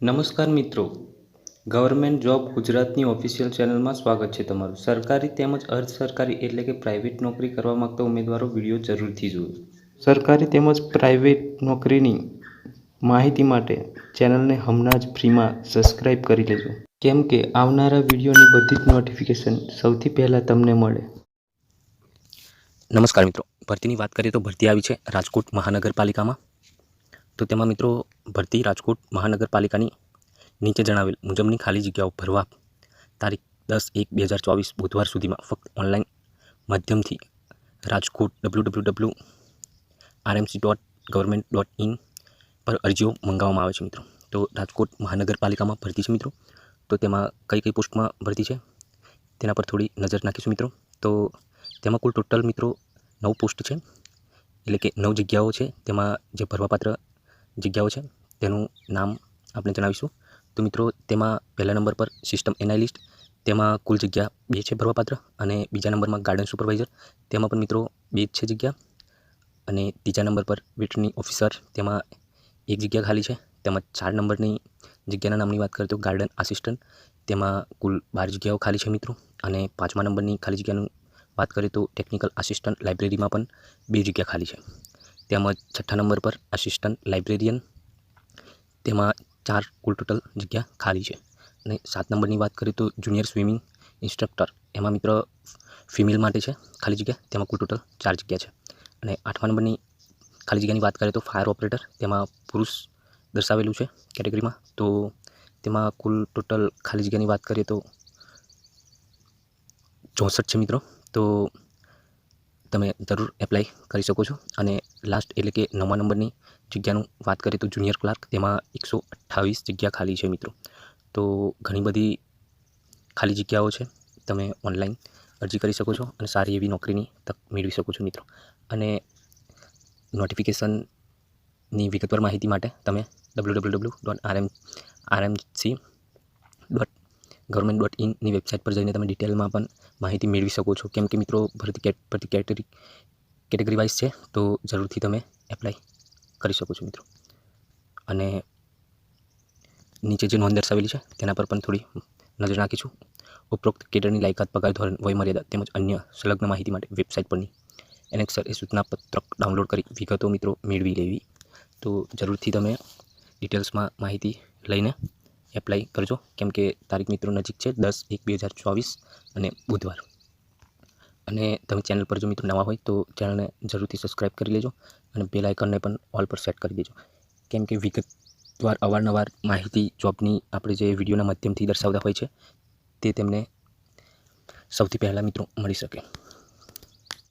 નમસ્કાર મિત્રો. Government job ગુજરાતની ઓફિશિયલ ચેનલમાં સ્વાગત છે તમારું. સરકારી તેમજ અર્ધ સરકારી એટલે કે પ્રાઇવેટ નોકરી કરવા માગતા ઉમેદવારો વીડિયો જરૂરથી જુઓ. સરકારી તેમજ પ્રાઇવેટ નોકરીની માહિતી માટે ચેનલને હમણાં જ ફ્રીમાં સબસ્ક્રાઇબ કરી લેજો. કેમ કે આવનારા વિડીયોની બધી જ નોટિફિકેશન સૌથી પહેલાં તમને મળે. નમસ્કાર મિત્રો. ભરતીની વાત કરીએ તો ભરતી આવી છે રાજકોટ મહાનગરપાલિકામાં. તો તેમાં મિત્રો ભરતી રાજકોટ મહાનગરપાલિકાની નીચે જણાવેલ મુજબની ખાલી જગ્યાઓ ભરવા તારીખ દસ એક બે હજાર ચોવીસ બુધવાર સુધીમાં ફક્ત ઓનલાઈન માધ્યમથી Rajkot W W W RMC dot government dot in પર અરજીઓ મંગાવવામાં આવે છે મિત્રો. તો રાજકોટ મહાનગરપાલિકામાં ભરતી છે મિત્રો. તો તેમાં કઈ કઈ પોસ્ટમાં ભરતી છે? તેના પર થોડી નજર નાખીશું મિત્રો. તો તેમાં કુલ ટોટલ મિત્રો નવ પોસ્ટ છે. એટલે કે નવ જગ્યાઓ છે. તેમાં જે ભરવાપાત્ર જગ્યાઓ છે, તેનું નામ આપણે જણાવીશું. તો મિત્રો, તેમાં પહેલા નંબર પર સિસ્ટમ એનાલિસ્ટ તેમાં કુલ જગ્યા બે છે ભરવાપાત્ર અને બીજા નંબરમાં ગાર્ડન સુપરવાઇઝર તેમાં પણ મિત્રો બે જ છે જગ્યા. અને ત્રીજા નંબર પર વેટરની ઓફિસર તેમાં એક જગ્યા ખાલી છે. તેમજ ચાર નંબરની જગ્યાના નામની વાત કરીએ તો ગાર્ડન આસિસ્ટન્ટ તેમાં કુલ બાર જગ્યાઓ ખાલી છે મિત્રો. અને પાંચમા નંબરની ખાલી જગ્યાનું વાત કરીએ તો ટેકનિકલ આસિસ્ટન્ટ લાઇબ્રેરીમાં પણ બે જગ્યા ખાલી છે. તેમજ છઠ્ઠા નંબર પર આસિસ્ટન્ટ લાઇબ્રેરિયન તેમાં ચાર કુલ ટોટલ જગ્યા ખાલી છે. અને સાત નંબરની વાત કરીએ તો જુનિયર સ્વિમિંગ ઇન્સ્ટ્રક્ટર એમાં મિત્ર ફિમેલ માટે છે ખાલી જગ્યા. તેમાં કુલ ટોટલ ચાર જગ્યા છે. અને આઠમા નંબરની ખાલી જગ્યાની વાત કરીએ તો ફાયર ઓપરેટર તેમાં પુરુષ દર્શાવેલું છે કેટેગરીમાં તો તેમાં કુલ ટોટલ ખાલી જગ્યાની વાત કરીએ તો ચોસઠ છે મિત્રો. તો તમે જરૂર એપ્લાય કરી શકો છો. અને લાસ્ટ એટલે કે નવમા નંબરની જગ્યાનું વાત કરીએ તો જુનિયર ક્લાર્ક તેમાં એકસો અઠ્ઠાવીસ જગ્યા ખાલી છે મિત્રો. તો ઘણી બધી ખાલી જગ્યાઓ છે. તમે ઓનલાઈન અરજી કરી શકો છો અને સારી એવી નોકરીની તક મેળવી શકો છો મિત્રો. અને નોટિફિકેશનની વિગતવાર માહિતી માટે તમે W W W dot RM RMC dot government dot ઇનની website પર જઈને તમે ડિટેલમાં પણ માહિતી મેળવી શકો છો. કેમ કે મિત્રો, ભરતી ભરતી કેટેગરી કેટેગરી વાઇઝ છે, તો જરૂરથી તમે એપ્લાય કરી શકો છો મિત્રો. અને નીચે જે નોંધ દર્શાવેલી છે, તેના પર પણ થોડી નજર નાખીશું. ઉપરોક્ત કેડરની લાયકાત પગાર, ધોરણ વયમર્યાદા તેમજ અન્ય સંલગ્ન માહિતી માટે વેબસાઇટ પરની એનેક્સર એ સૂચના પત્રક ડાઉનલોડ કરી વિગતો મિત્રો મેળવી લેવી. તો જરૂરથી તમે ડિટેલ્સમાં માહિતી લઈને એપ્લાય કરજો. કેમ કે તારીખ મિત્રો નજીક છે, દસ એક બે હજાર ચોવીસ અને બુધવાર. અને તમે ચેનલ પર જો મિત્રો નવા હોય તો ચેનલને જરૂરથી સબસ્ક્રાઈબ કરી લેજો અને બેલ આઇકનને પણ ઓલ પર સેટ કરી દેજો. કેમ કે વિગતવાર, અવારનવાર માહિતી જોબની આપણે જે વિડીયોના માધ્યમથી દર્શાવતા હોય છે તે તેમને સૌથી પહેલાં મિત્રો મળી શકે.